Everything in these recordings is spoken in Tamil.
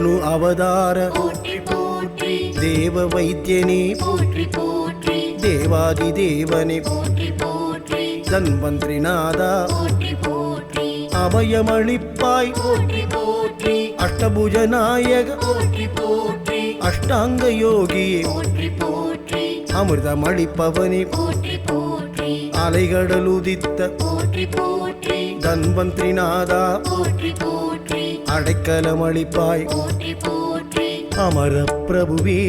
விஷ்ணு அவதார தேவ வைத்தியனே தேவாதி தேவனே தன்வந்திரிநாதா அபயமளிப்பாய் அஷ்டபுஜ நாயக அஷ்டாங்க யோகியே அமிர்தமளிப்பவனே போற்றி போற்றி அலைகடல் உதித்த போற்றி போற்றி தன்வந்திரிநாதா போற்றி போற்றி. அமர பிரபுவே.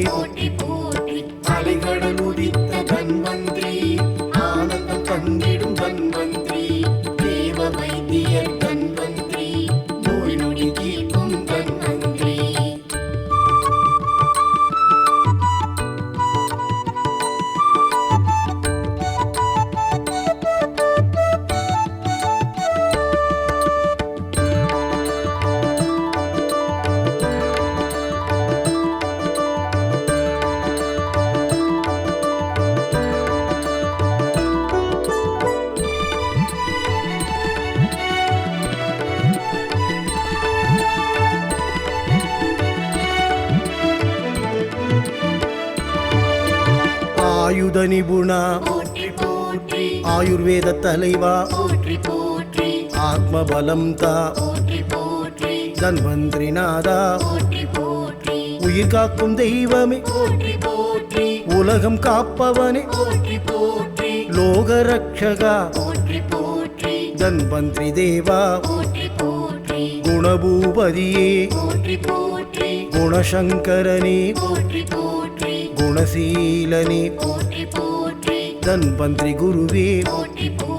ஆயுத நிபுணா. ஆயுர்வேத தலைவா. போற்றி ஆத்மபலம் தா. தன்வந்திரிநாதா. உயிர் காக்கும் தெய்வமே. உலகம் காப்பவனே. லோக ரக்ஷகா. தன்வந்திரி தேவா. குணபூபதியே. குணசங்கரனே போற்றி போற்றி. குணசீலனே போற்றி போற்றி. தன்வந்திரி குருவே போற்றி போற்றி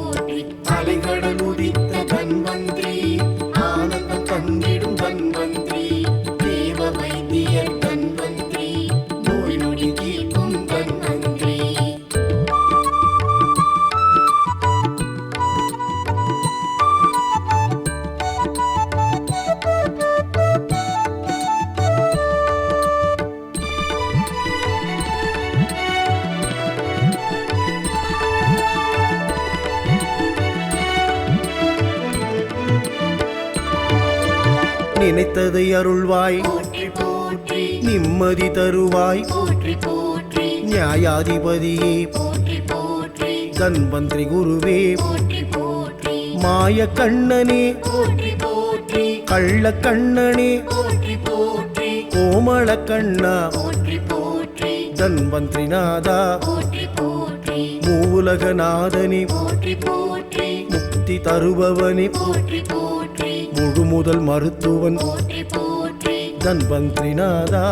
நினைத்ததை அருள்வாய். நிம்மதி தருவாய். நியாயாதிபதியே தன்வந்திரி குருவே. மாய கண்ணனே. கள்ள கண்ணனே. கோமள கண்ணா. தன்வந்திரிநாதா மூலகநாதனே முக்தி தருபவனே. போற்றி முழு முதல் மருத்துவன் தன்வந்திரிநாதா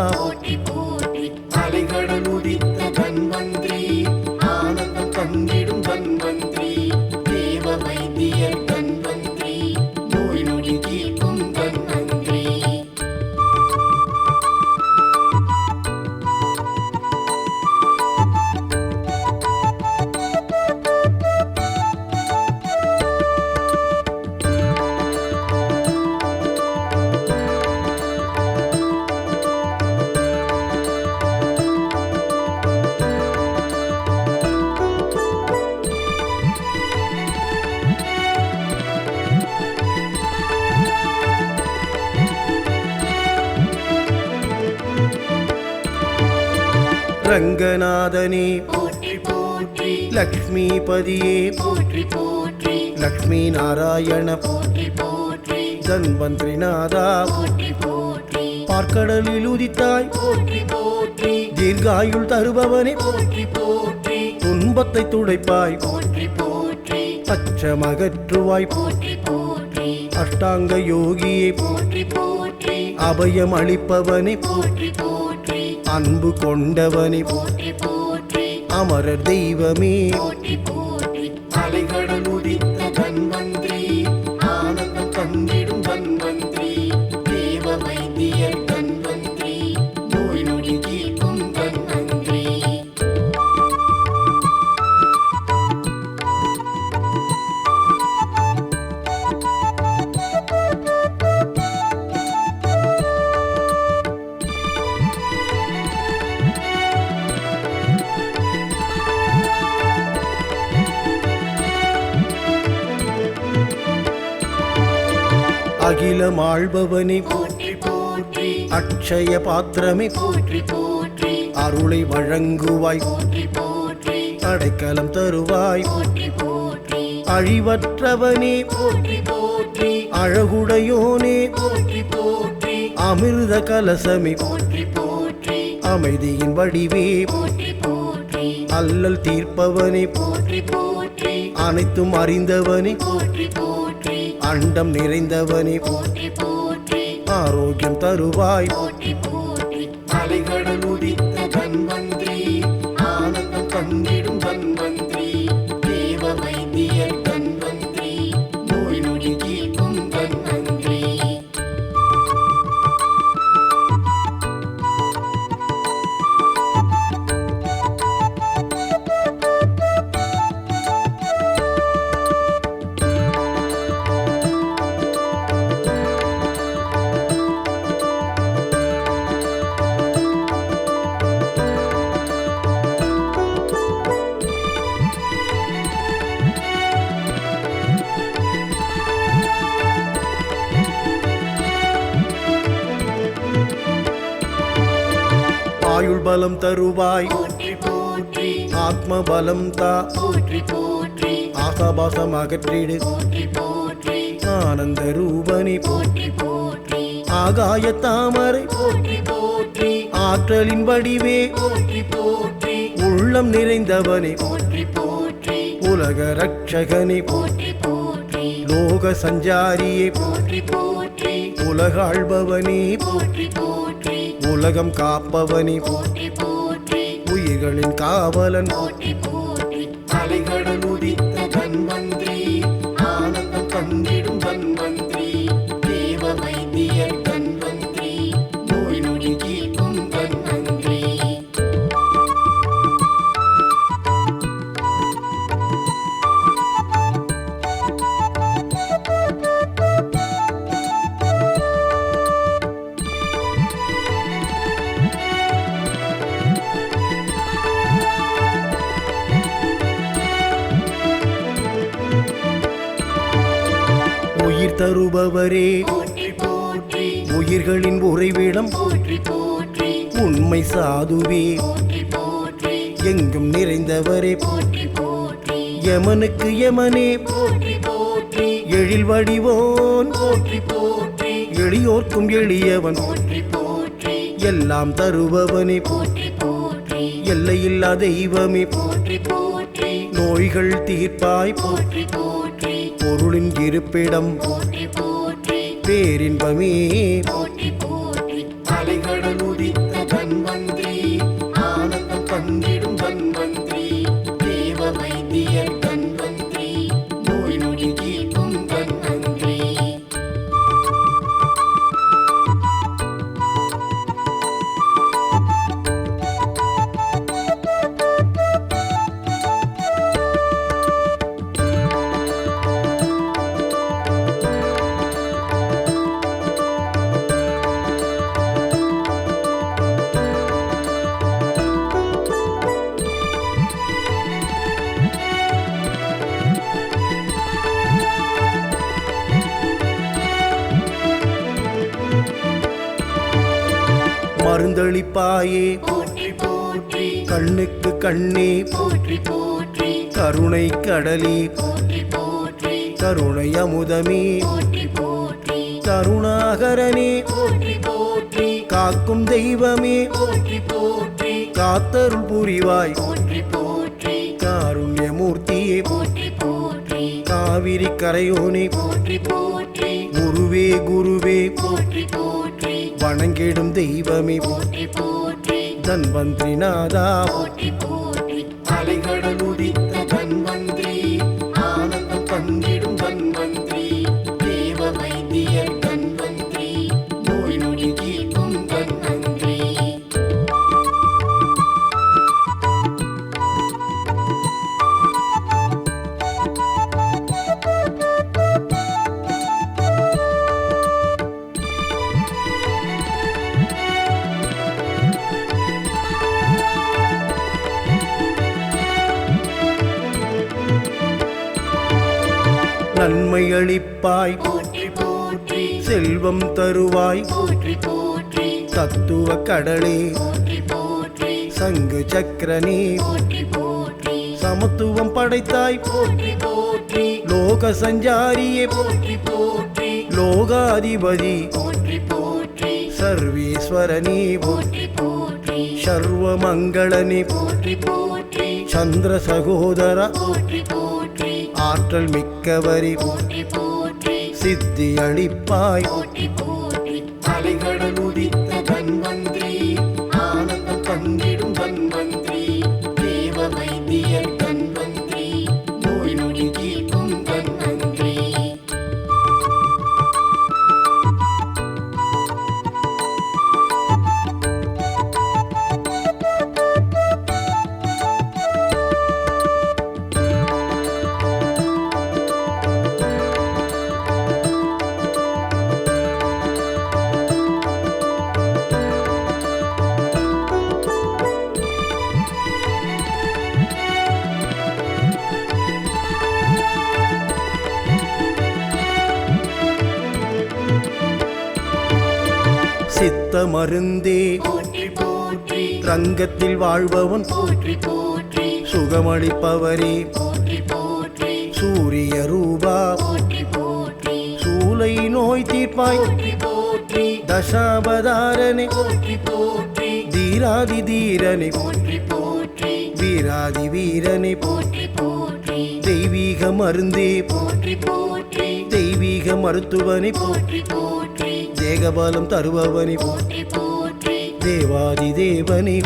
ரங்கநாதனே. போற்றி போற்றி. லக்ஷ்மிபதியே போற்றி போற்றி. லக்ஷ்மி நாராயண. போற்றி போற்றி. தன்வந்திரிநாதா. போற்றி போற்றி. பார்க்கடலில் உதித்தாய். போற்றி போற்றி. தீர்காயுள் தருபவனே. போற்றி போற்றி. துன்பத்தை துடைப்பாய். போற்றி போற்றி. அச்சமகற்றுவாய். போற்றி போற்றி. அஷ்டாங்க யோகியே. போற்றி போற்றி. அபயம் அளிப்பவனே. போற்றி போற்றி அன்பு கொண்டவனே. போற்றி போற்றி அமரர் தெய்வமே. போற்றி அகிலம் ஆள்பவனே போற்றி போற்றி. அக்ஷய பாத்திரமே. போற்றி போற்றி. அருளை வழங்குவாய். போற்றி போற்றி. அடைக்கலம் தருவாய். போற்றி போற்றி. அழிவற்றவனே. போற்றி போற்றி. அழகுடையோனே. போற்றி போற்றி. அமிர்த கலசமே. போற்றி போற்றி. அமைதியின் வடிவே. போற்றி போற்றி. அல்லல் தீர்ப்பவனே. போற்றி போற்றி. அனைத்தும் அறிந்தவனே. போற்றி போற்றி அண்டம் நிறைந்தவனே. போற்றி போற்றி. ஆரோக்கியம் தருவாய். பலம் தருவாய். ஆத்ம பலம் தா. ஆசாபாசம் அகற்றிடு. ஆனந்த ரூபனே. ஆகாய தாமரை. ஆற்றலின் வடிவே. உள்ளம் நிறைந்தவனே. உலக ரட்சகனே. லோக சஞ்சாரியே. போற்றி போற்றி. உலகம் காப்பவனே. உயிர்களின் காவலன். போற்றுபவரே. உயிர்களின் உறைவிடம் உண்மை சாதுவே. எங்கும் நிறைந்தவரே. யமனுக்கு யமனே. எழில் வடிவோன். எளியோர்க்கும் எளியவன். எல்லாம் தருபவனே. எல்லையில்லா தெய்வமே. நோய்கள் தீர்ப்பாய். பொருளின் இருப்பிடம். போற்றி பேரின்பமே. போற்றி போற்றி அலைகடலும் மருந்தளிப்பாயே போற்றி போற்றி கண்ணுக்கு கண்ணே போற்றி போற்றி கருணை கடலே போற்றி போற்றி கருணை அமுதமே போற்றி போற்றி கருணாகரனே போற்றி போற்றி காக்கும் தெய்வமே போற்றி போற்றி காத்தருள் புரிவாய் போற்றி போற்றி காருண்யமூர்த்தியே போற்றி போற்றி காவிரி கரையோனே போற்றி போற்றி குருவே குருவே போற்றி போற்றி வணங்கிடும் தெய்வமே. போற்றி போற்றி. தன்வந்திரிநாதா போற்றி போற்றி. அலைகடல் அளிப்பாய் போற்றி போற்றி செல்வம் தருவாய். போற்றி போற்றி தத்துவ கடலே. போற்றி போற்றி சங்கு சக்கரனே போற்றி போற்றி சமத்துவம் படைத்தாய். போற்றி போற்றி லோக சஞ்சாரியே. போற்றி போற்றி லோகாதிபதி. போற்றி போற்றி சர்வேஸ்வரனே போற்றி போற்றி சர்வமங்களனே போற்றி போற்றி சந்திர சகோதர. போற்றி ஆற்றல் மிக்கவரே. சித்தி அளிப்பாய். அலைகடல் உதித்த சித்த மருந்தே ரங்கத்தில் வாழ்பவன் சுகமளிப்பவரே சூரிய ரூபா சூலை நோய் தீர்ப்பாய் போற்றி தீராதி தீரனே வீராதி வீரனே தெய்வீக மருந்தே தெய்வீக மருத்துவனே போற்றி போற்றி தேகபலம் தருபவனே. தேவாதி தேவனே.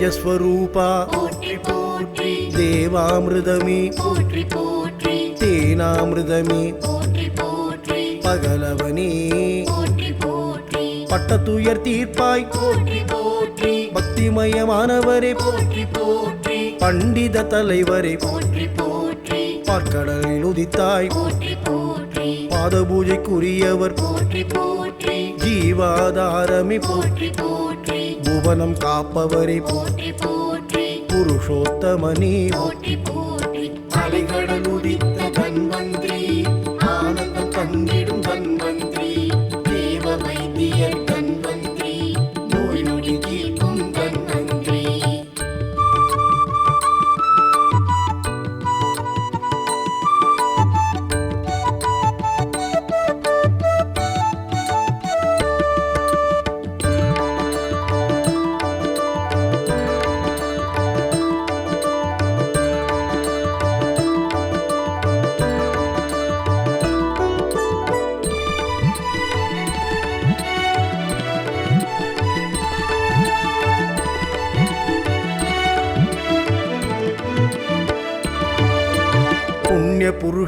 தேஜஸ்வரூபா போற்றி போற்றி. தேவாமிருதமே. போற்றி போற்றி. தேனாமிருதமே. போற்றி போற்றி. பகலவனே. போற்றி போற்றி. பட்டத்துயர் தீர்ப்பாய். போற்றி போற்றி. பக்திமயமானவரே. போற்றி போற்றி. பண்டித தலைவரே. போற்றி போற்றி. பார்க்கடலில் உதித்தாய். போற்றி போற்றி. பாத பூஜைக்குரியவர் போற்றி போற்றி. ஜீவாதாரமே போற்றி. போற்றி புவனம் காப்பவரே போற்றி போற்றி. புருஷோத்தமனே போற்றி போற்றி. அலைகடல் உதித்த தன்வந்திரி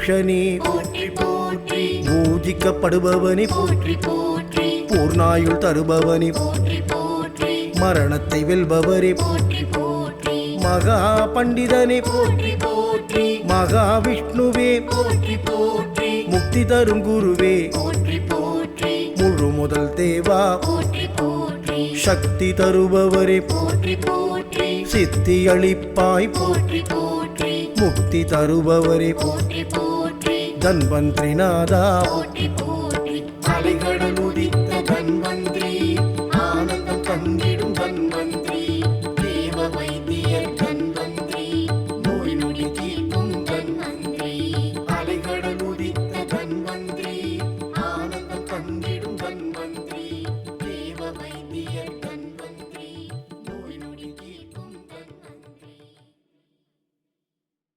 புருஷனே போற்றி போற்றி பூஜிக்கப்படுபவனே போற்றி போற்றி பூர்ணாயுள் தருபவனே போற்றி போற்றி மரணத்தை வெல்பவரே போற்றி போற்றி மகா பண்டிதனே போற்றி போற்றி மகாவிஷ்ணுவே போற்றி போற்றி முக்தி தரும் குருவே போற்றி போற்றி முழு முதல் தேவா போற்றி போற்றி சக்தி தருபவரே போற்றி போற்றி சித்தி அளிப்பாய் போற்றி போற்றி முக்தி தருபவரே போற்றி தன்பன் திரிநாதா போற்றி போற்றி அலைகடல்